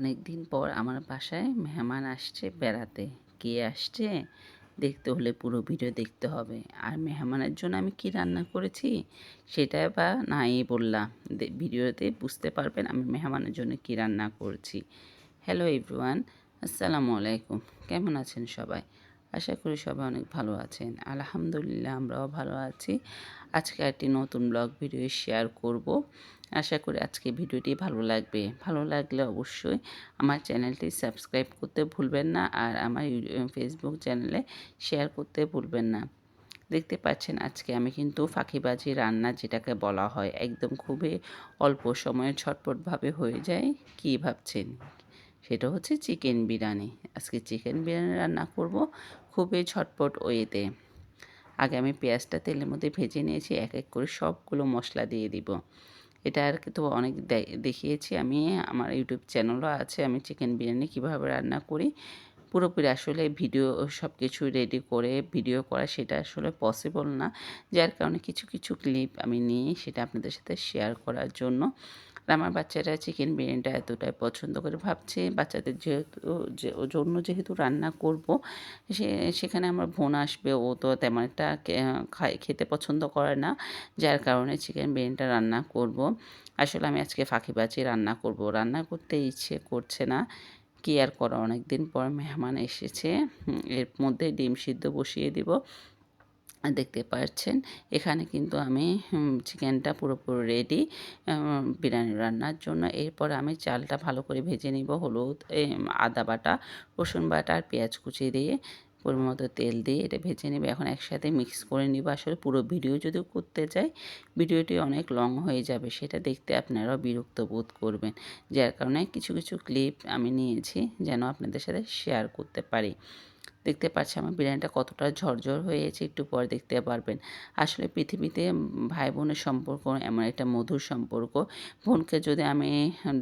অনেক দিন পর আমার বাসায় মেহমান আসছে বেড়াতে। কে আসছে? দেখতে হলে পুরো ভিডিও দেখতে হবে। আর মেহমানের জন্য আমি কি রান্না করেছি? সেটা বা নাই বললাম। ভিডিওতে বুঝতে পারবেন আমি মেহমানের জন্য কি রান্না করছি। হ্যালো এভরিওয়ান আসসালামু আলাইকুম। কেমন আছেন সবাই? আশা করি সবাই অনেক ভালো আছেন। আলহামদুলিল্লাহ আমরাও ভালো আছি। আজকে একটি নতুন ব্লগ ভিডিও শেয়ার করব। আশা করি আজকে ভিডিওটি ভালো লাগবে। ভালো লাগলে অবশ্যই আমার চ্যানেলটি সাবস্ক্রাইব করতে ভুলবেন না আর আমার ফেসবুক চ্যানেলে শেয়ার করতে ভুলবেন না। দেখতে পাচ্ছেন আজকে আমি কিন্তু ফাঁকিবাজি রান্না যেটাকে বলা হয়, একদম খুবই অল্প সময়ে ছটপটভাবে হয়ে যায়। কী ভাবছেন? সেটা হচ্ছে চিকেন বিরিয়ানি। আজকে চিকেন বিরিয়ানি রান্না করব খুবই ঝটপট ওয়েতে। আগে আমি পেঁয়াজটা তেলের মধ্যে ভেজে নিয়েছি এক এক করে সবগুলো মশলা দিয়ে দিব। এটা আর তো অনেক দেখিয়েছি আমি, আমার ইউটিউব চ্যানেলও আছে, আমি চিকেন বিরিয়ানি কীভাবে রান্না করি। পুরোপুরি আসলে ভিডিও সব কিছু রেডি করে ভিডিও করা সেটা আসলে পসিবল না। যার কারণে কিছু কিছু ক্লিপ আমি নিয়ে সেটা আপনাদের সাথে শেয়ার করার জন্য। আমার বাচ্চারা চিকেন বিরিয়ানিটা এতটাই পছন্দ করে ভাবছে। বাচ্চাদের যেহেতু জন্য যেহেতু রান্না করব, সে, সেখানে আমার বোন আসবে, ও তো তেমন একটা খায়, খেতে পছন্দ করে না। যার কারণে চিকেন বিরিয়ানিটা রান্না করব। আসলে আমি আজকে ফাঁকি বাঁচিয়ে রান্না করব। রান্না করতে ইচ্ছে করছে না। কি আর করা? অনেক দিন পর মেহমান এসেছে। এর মধ্যে ডিম সিদ্ধ বসিয়ে দিব। দেখতে পাচ্ছেন এখানে কিন্তু আমি চিকেনটা পুরোপুরি রেডি বিরিয়ানি রান্নার জন্য। এরপর আমি চালটা ভালো করে ভেজে নিব, হলুদ আদা বাটা, রসুন বাটা আর পেঁয়াজ কুচি দিয়ে, পরিমাণ মতো তেল দিয়ে এটা ভেজে নেবে। এখন একসাথে মিক্স করে নিব। আসলে পুরো ভিডিও যদি করতে যাই ভিডিওটি অনেক লং হয়ে যাবে। সেটা দেখতে আপনারাও বিরক্ত বোধ করবেন। যার কারণে কিছু কিছু ক্লিপ আমি নিয়েছি যেন আপনাদের সাথে শেয়ার করতে পারি। দেখতে পাচ্ছি আমার বিরিয়ানিটা কতটা ঝরঝর হয়েছে, একটু পর দেখতে পারবেন। আসলে পৃথিবীতে ভাই বোনের সম্পর্ক এমন একটা মধুর সম্পর্ক। বোনকে যদি আমি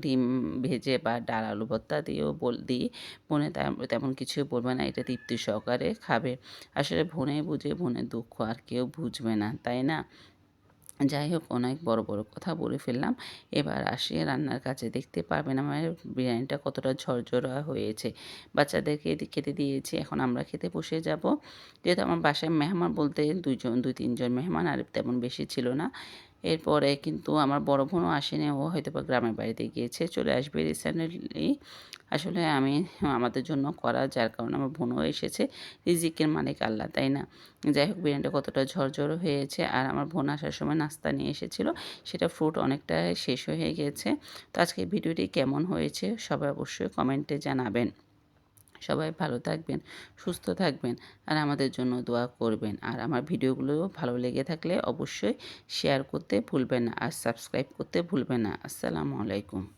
ডিম ভেজে বা ডাল আলু ভর্তা দিয়েও বল, দিই, বোনে তেমন কিছুই বলবে না, এটা তৃপ্তি সহকারে খাবে। আসলে বোনে বুঝে, বোনের দুঃখ আর কেউ বুঝবে না, তাই না? যাই হোক অনেক বড় বড় কথা বলে ফেললাম। এবার আসি রান্নার কাছে। দেখতে পাবেন আমার বিরিয়ানিটা কতটা ঝরঝরা হয়েছে। বাচ্চাদেরকে খেতে দিয়েছি। এখন আমরা খেতে বসে যাব। যেহেতু আমার বাসায় মেহমান বলতে দুইজন, দুই, তিনজন মেহমান, আর তেমন বেশি ছিল না। এরপরে কিন্তু আমার বড় বোনও আসেনি, ও হয়তো বা গ্রামের বাড়িতে গিয়েছে, চলে আসবে রিসেন্টলি আসলে আমি আমাদের জন্য করা, যার কারণে আমার বোনও এসেছে, রিজিকের মালিক আল্লাহ, তাই না? যাই হোক বিরিয়ানিটা কতটা ঝরঝর হয়েছে, আর আমার বোন আসার সময় নাস্তা নিয়ে এসেছিল, সেটা ফ্রুট অনেকটা শেষ হয়ে গেছে। তো আজকে ভিডিওটি কেমন হয়েছে, সবাই অবশ্যই কমেন্টে জানাবেন। সবাই ভালো থাকবেন, সুস্থ থাকবেন আর আমাদের জন্য দোয়া করবেন। আর আমার ভিডিওগুলো ভালো লেগে থাকলে অবশ্যই শেয়ার করতে ভুলবেন না আর সাবস্ক্রাইব করতে ভুলবেন না। আসসালামু আলাইকুম।